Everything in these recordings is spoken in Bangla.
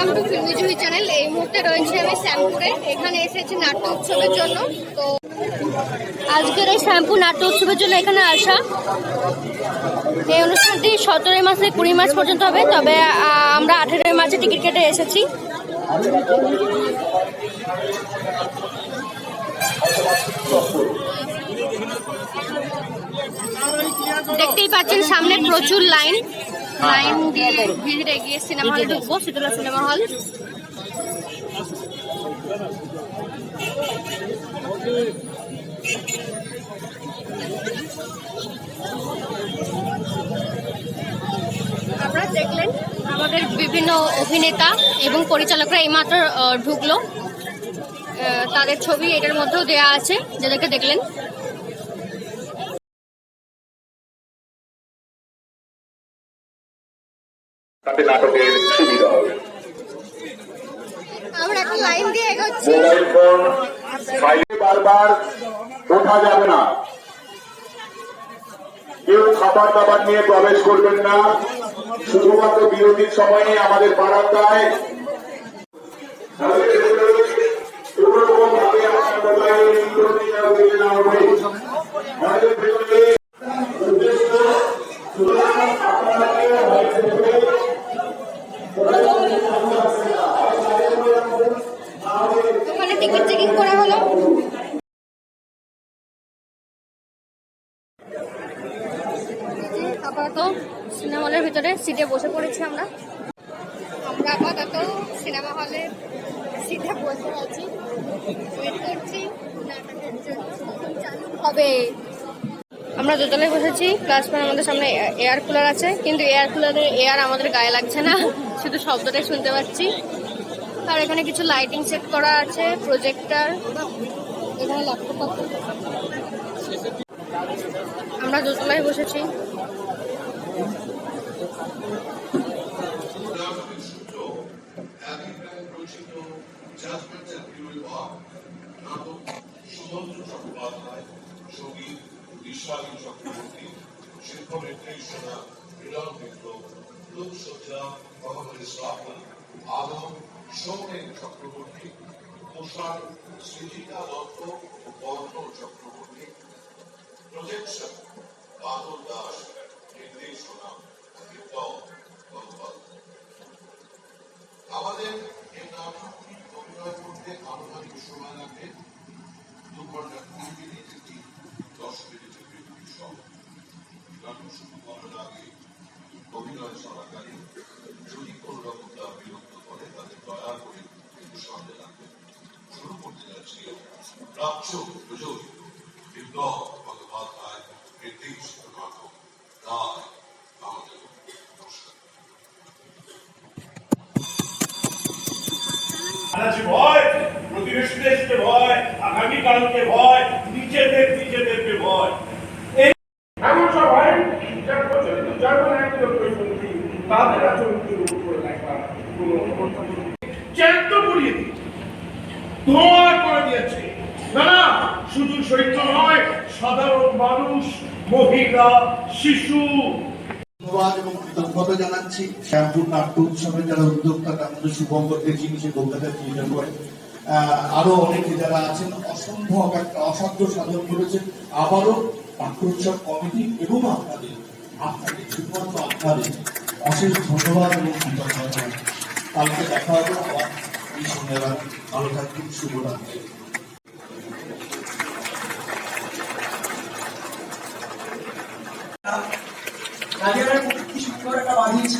Welcome to filmy Juhi channel এই মুহূর্তে রয়েছে আমি শ্যামপুরে। এখানে এসেছি নাট্য উৎসবের জন্য। তো আজকের এই শ্যামপুর নাট্য উৎসবের জন্য এখানে আসা। এই অনুষ্ঠানটি সতেরোই মাসে কুড়ি মাস পর্যন্ত হবে। তবে আমরা আঠেরোই মাসে টিকিট কেটে এসেছি। দেখতেই পাচ্ছেন, সামনে প্রচুর লাইন। ভিড় এগিয়ে সিনেমা হলে ঢুকবো সিনেমা হল। আপনারা দেখলেন আমাদের বিভিন্ন অভিনেতা এবং পরিচালকরা এইমাত্র ঢুকলো। তাদের ছবি এটার মধ্যেও দেয়া আছে, যাদেরকে দেখলেন। তাতে নাটকের সুবিধা হবে। মোবাইল ফোন বাইরে বারবার ওঠা যাবে না। কেউ খাবার দাবার নিয়ে প্রবেশ করবেন না। শুধুমাত্র বিরতির সময়ে আমাদের বারান্দায় কোনোরকমভাবে আপনার মোবাইলে নিয়ন্ত্রণ দিয়ে নেওয়া হবে। হলের ভেতরে উদ্দেশ্য শুধুমাত্র আপনাকে হলের ভেতরে ওখানে টিকিট চেকিং করা হলো আপাতত সিনেমা হলের ভিতরে সিটে বসে পড়েছি আমরা। আমরা আপাতত সিনেমা হলে সিটে বসে আছি। ওয়েট করছি চালু হবে। আমরা দোতলায় বসেছি প্লাস পয়েন্ট আমাদের সামনে এয়ার কুলার আছে, কিন্তু এয়ার কুলারের এয়ার আমাদের গায়ে লাগছে না, শুধু শব্দটাই শুনতে পাচ্ছি। আর এখানে কিছু লাইটিং সেট করা আছে প্রজেক্টর এখানে ল্যাপটপ আমরা দোতলায় বসেছি। সৌমেন চক্রবর্তী সৃজিতা দত্ত বর্ণ চক্রবর্তী প্রজেকশন বাদল দাস নির্দেশনা আমাদের এই নাটকটি অভিনয় করতে আনুমানিক সময় লাগবে দু ঘণ্টা কুড়ি মিনিট একটি দশ মিনিটের বিরতি সহ। শুরু করার আগে অভিনয় চলাকালীন যদি কোন রকম তার বিরক্ত করে, তাদের দয়া করে একটু সঙ্গে রাখবেন শুরু করতে যাচ্ছি প্রাচ্য বিজয়ী বিপ্লব গঙ্গোপাধ্যায় নির্দেশিত নাটক রায় আমাদের নমস্কার আছে ভয় প্রতিবেশী দেশকে ভয় আগামীকালকে ভয় নিজেদের নিজেদেরকে ভয়। এমন সব হয় যার প্রচলিত জার্মান আইনের তাদের আচরণকে উপরে লেখা চ্যান্ত করিয়ে দিয়েছে ধোঁয়া করে দিয়েছে। না না শুধু শৈত্য নয় সাধারণ মানুষ মহিলা শিশু। ধন্যবাদ এবং কৃতজ্ঞতা জানাচ্ছি। শ্যামপুর নাট্য উৎসবের যারা উদ্যোক্তা, তার মধ্যে শুভঙ্কর দেখি সে কলকাতা থিয়েটার করে আরও অনেকে যারা আছেন, অসম্ভব একটা অসাধ্য সাধন করেছেন। আবারও নাট্য উৎসব কমিটি এবং আপনাদের আপনাদের শুধুমাত্র আপনাদের অশেষ ধন্যবাদ এবং কৃতজ্ঞতা। কালকে দেখা হবে আবার। এই সন্ধ্যাবেলা। ভালো থাকবেন, শুভরাত্রি রাজিয়ারের পক্ষে কি সুন্দর একটা বানিয়েছি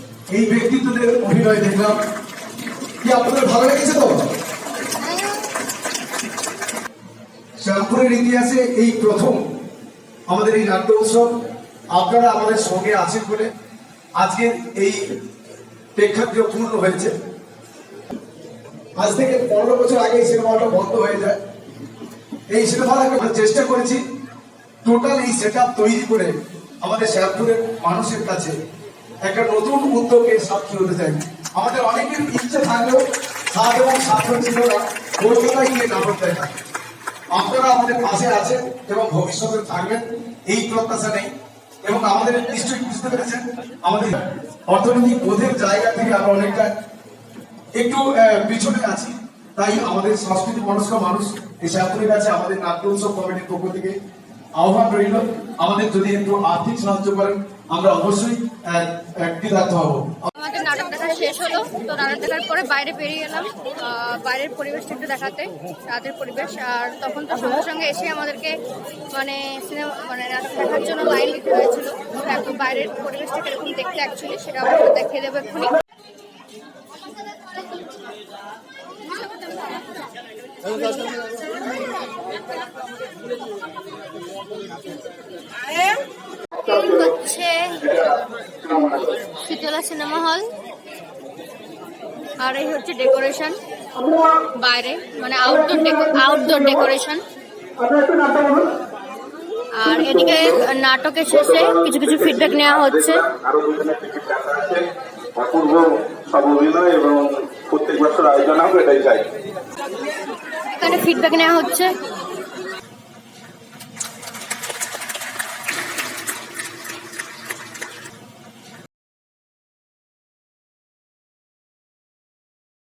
এই ব্যক্তিত্বদের অভিনয় দেখলাম। কি আপনাদের ভালো লেগেছে তো? শ্যামপুরের ইতিহাসে এই প্রথম আমাদের এই নাট্য উৎসব। আপনারা আমাদের সঙ্গে আছেন বলে আজকের এই প্রেক্ষাগৃহ পূর্ণ হয়েছে। আজ থেকে পনেরো বছর আগে এই সিনেমা হলটা বন্ধ হয়ে যায়। এই সিনেমা হল আমরা চেষ্টা করেছি টোটাল এই সেট তৈরি করে আমাদের শ্যামপুরের মানুষের কাছে একটা নতুন উদ্যোগের সাক্ষী হতে চাই? আমাদের অনেকের ইচ্ছে থাকলেও সাত এবং ছাত্র ছিল না, কলকাতায় গিয়ে নাটক দেখা। আপনারা আমাদের পাশে আছেন এবং ভবিষ্যতে থাকবেন, এই প্রত্যাশা নেই। এবং আমাদের নিশ্চয়ই বুঝতে পেরেছেন, আমাদের অর্থনৈতিক বোধের জায়গা থেকে আমরা অনেকটা একটু পিছনে আছি। তাই আমাদের সংস্কৃতি মনস্ক মানুষ, এই শ্যামপুরের কাছে আমাদের নাট্য উৎসব কমিটির পক্ষ থেকে আহ্বান রইল। আমাদের যদি একটু আর্থিক সাহায্য করেন, আমরা অবশ্যই কৃতার্থ হব আমাদের নাটক দেখা শেষ হলো তো নাটক দেখার পরে বাইরে বেরিয়ে এলাম বাইরের পরিবেশটা একটু দেখাতে রাতের পরিবেশ আর তখন তো সঙ্গে সঙ্গে এসে আমাদেরকে মানে সিনেমা মানে নাটক দেখার জন্য লাইন দিতে হয়েছিল। তো একদম বাইরের পরিবেশটা কীরকম দেখতে অ্যাকচুয়ালি সেটা আপনাদের দেখিয়ে দেবো এক্ষুনি। হচ্ছে শীতলা সিনেমা হল। আর এই হচ্ছে ডেকোরেশন। বাইরে মানে আউটডোর আউটডোর ডেকোরেশন। আর এদিকে নাটকের শেষে কিছু কিছু ফিডব্যাক নেওয়া হচ্ছে। আরও দুজনের টিকিট কাটা আছে অপূর্ব সব অভিনয় এবং প্রত্যেক বছর আয়োজন হবে এটাই চাই। এখানে ফিডব্যাক নেওয়া হচ্ছে।